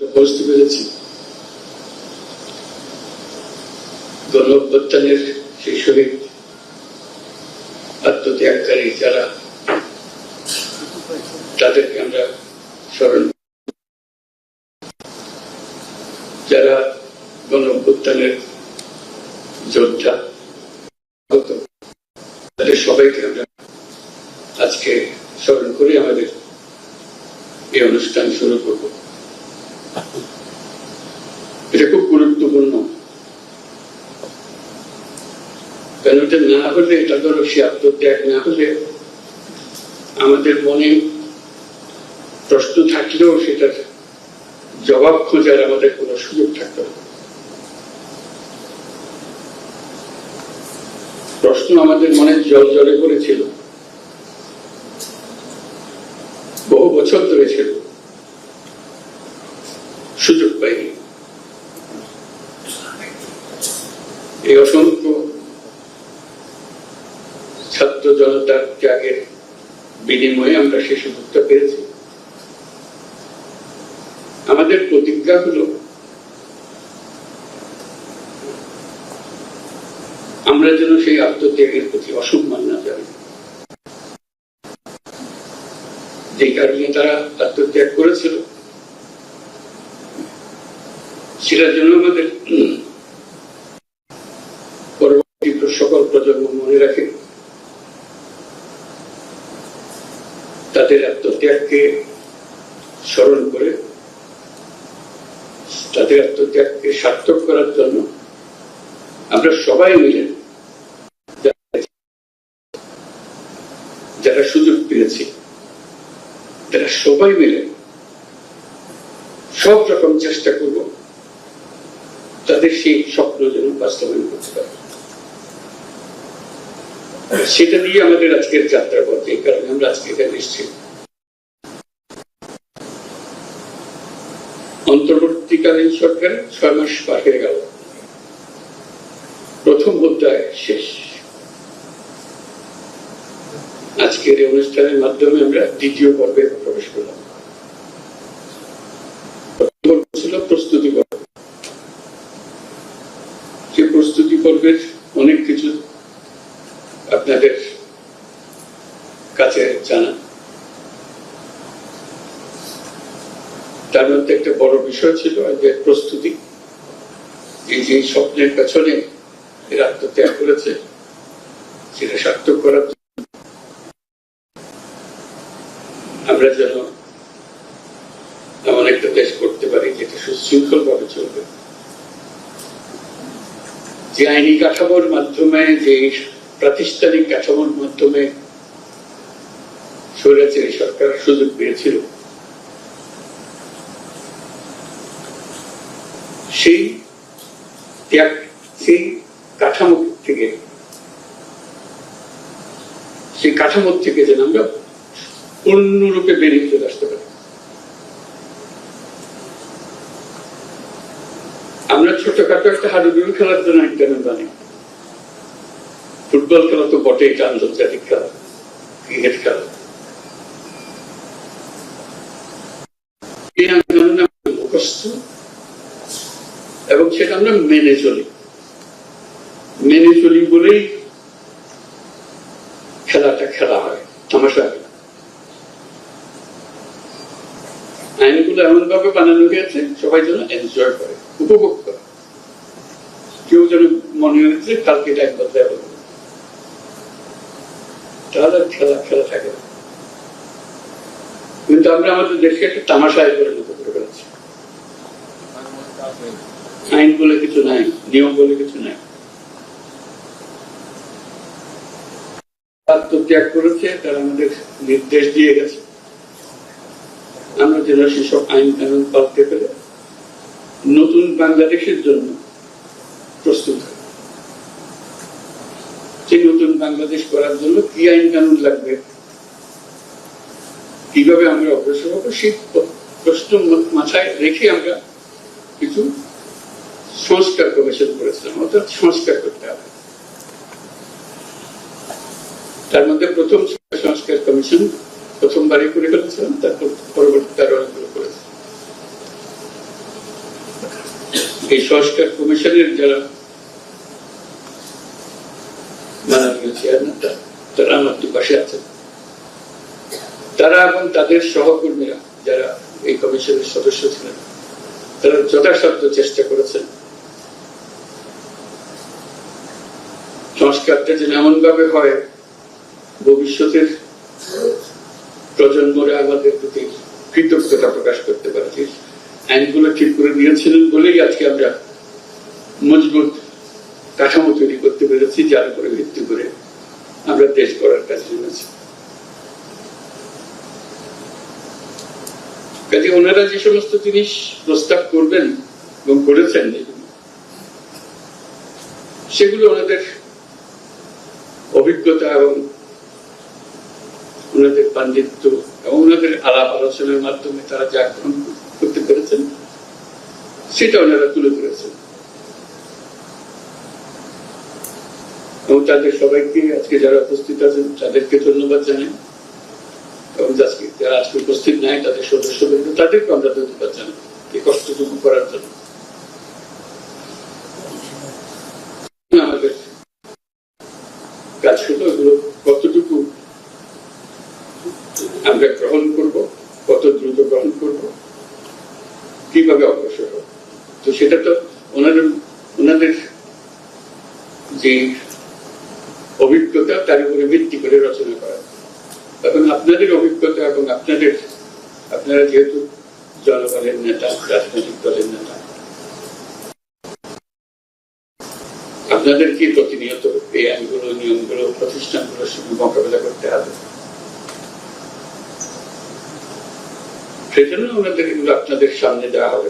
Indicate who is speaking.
Speaker 1: বুঝতে পেরেছি। গণ অভ্যুত্থানের সেই শহীদ আত্মত্যাগকারী যারা তাদেরকে আমরা স্মরণ যারা গণ অভ্যুত্থানের যোদ্ধা তাদের সবাইকে আমরা আজকে স্মরণ করে। আমাদের এই অনুষ্ঠান শুরু করব। এটা খুব গুরুত্বপূর্ণ। কেন এটা না হলে, এটা ধরো সে আত্মত্যাগ না হলে আমাদের মনে প্রশ্ন থাকলেও সেটার জবাব খোঁজার আমাদের কোনো সুযোগ থাকতো না। প্রশ্ন আমাদের মনে জল জলে পড়েছিল। বহু বছর ধরে ছিল সুযোগ পাইনি এই অসংখ্য ছাত্র জনতার ত্যাগের বিনিময়ে আমরা সে সুযোগটা পেয়েছি। আমাদের প্রতিজ্ঞা হলো, আমরা যেন সেই আত্মত্যাগের প্রতি অসম্মান না জানি। যে কারণে তারা আত্মত্যাগ করেছিল সেটার জন্য আমাদের পরবর্তী সকল প্রজন্ম মনে রাখে। তাদের আত্মত্যাগকে স্মরণ করে, তাদের আত্মত্যাগকে সার্থক করার জন্য আমরা সবাই মিলে যারা- সুযোগ পেয়েছি, তারা সবাই মিলে সব রকম চেষ্টা করব তাদের সেই স্বপ্ন যেন বাস্তবায়ন করতে পারে। সেটা দিয়ে আমাদের আজকের যাত্রা এই কারণে আমরা আজকে এখানে এসেছি। অন্তর্বর্তীকালীন সরকার ছয় মাস পার হয়ে গেল। প্রথম অধ্যায় শেষ। আজকের অনুষ্ঠানের মাধ্যমে আমরা দ্বিতীয় পর্বে প্রবেশ করলাম প্রথম পর্ব ছিল প্রস্তুতি পর্ব যে প্রস্তুতি পর্বের অনেক কিছু আপনাদের কাছে জানা তার মধ্যে একটা বড় বিষয় ছিল যে প্রস্তুতি। এই যে স্বপ্নের পেছনে এরা আত্মত্যাগ করেছে, সেটা সার্থক করার আমরা যেন এমন একটা দেশ করতে পারি যেটা সুশৃঙ্খল ভাবে চলবে। যে আইনি কাঠামোর মাধ্যমে যে প্রাতিষ্ঠানিক কাঠামোর মাধ্যমে স্বৈরাচারী সরকার সুযোগ পেয়েছিল। সেই ত্যাগ, সেই কাঠামো থেকে, সেই কাঠামোর থেকে যেন আমরা পূর্ণরূপে বেরিয়ে চলে আসতে পারি। আমরা ছোটখাটো একটা হাডুডুডু খেলার জন্য একদম জানি ফুটবল খেলা তো বটেই এটা আন্তর্জাতিক খেলা ক্রিকেট খেলা এবং সেটা আমরা মেনে চলি মেনে চলি বলেই খেলাটা খেলা হয়, তামাশা। আইনগুলো এমন ভাবে বানানো হয়েছে, সবাই যেন এনজয় করে, উপভোগ করে কেউ যেন মনে হয়েছে কালকে এটা একবার দেওয়া। তাহলে খেলা খেলা থাকে না। কিন্তু আমরা আমাদের দেশকে তামাশায় পরিণত করে ফেলেছি। আইন বলে কিছু নাই, নিয়ম বলে কিছু নাই। আত্মত্যাগ করেছে, তারা আমাদের নির্দেশ দিয়ে গেছে। আমরা যেন সেসব আইন কানুন পালতে পেরে নতুন বাংলাদেশের জন্য প্রস্তুত। সেই নতুন বাংলাদেশ করার জন্য কি আইন কানুন লাগবে? কীভাবে আমরা অগ্রসর হব? সেই প্রশ্ন মাথায় রেখে আমরা কিছু সংস্কার কমিশন করেছিলাম, অর্থাৎ সংস্কার করতে হবে। তার মধ্যে প্রথম সংস্কার কমিশন প্রথমবারই করে ফেলেছিলাম, তারপর পরবর্তী তার অনেকগুলো করেছে। এই সংস্কার কমিশনের যারা তারা আমার দুপাশে আছেন। তারা এবং তাদের সহকর্মীরা যারা এই কমিশনের সদস্য ছিলেন, তারা যথাসাধ্য চেষ্টা করেছেন। সংস্কারটা যেন এমন ভাবে হয়, ভবিষ্যতের প্রজন্মরা আমাদের প্রতি কৃতজ্ঞতা প্রকাশ করতে পারে। যে আইনগুলো ঠিক করে নিয়েছিলেন বলেই আজকে আমরা মজবুত কাঠামো তৈরি করতে পেরেছি, যার উপরে ভিত্তি করে আমরা দেশ করার কাজে নেমেছি কাজে ওনারা যে সমস্ত জিনিস প্রস্তাব করবেন এবং করেছেন, সেগুলো ওনাদের অভিজ্ঞতা এবং ওনাদের পাণ্ডিত্য এবং ওনাদের আলাপ আলোচনার মাধ্যমে তারা যা গ্রহণ করতে পেরেছেন, সেটা ওনারা তুলে ধরেছেন। তাদের সবাইকে, আজকে যারা উপস্থিত আছেন, তাদেরকে ধন্যবাদ জানাই। এবং আজকে যারা আজকে উপস্থিত নাই, তাদের সদস্যবৃন্দ তাদেরকে আমরা ধন্যবাদ জানাই এই কষ্টটুকু করার জন্য। আমাদের কাজ এগুলো কতটুকু আমরা গ্রহণ করব, কত দ্রুত গ্রহণ করব, কীভাবে অগ্রসর হব। তো সেটা তো ওনাদের ওনাদের যে অভিজ্ঞতা তার উপরে ভিত্তি করে রচনা করা। এখন আপনাদের অভিজ্ঞতা এবং আপনাদের, আপনারা যেহেতু জনগণের নেতা, রাজনৈতিক দলের নেতা আপনাদের কি প্রতিনিয়ত এই আইনগুলো, নিয়মগুলো, প্রতিষ্ঠানগুলোর সঙ্গে মোকাবেলা করতে হবে। সেজন্য এগুলো আপনাদের সামনে দেওয়া হবে।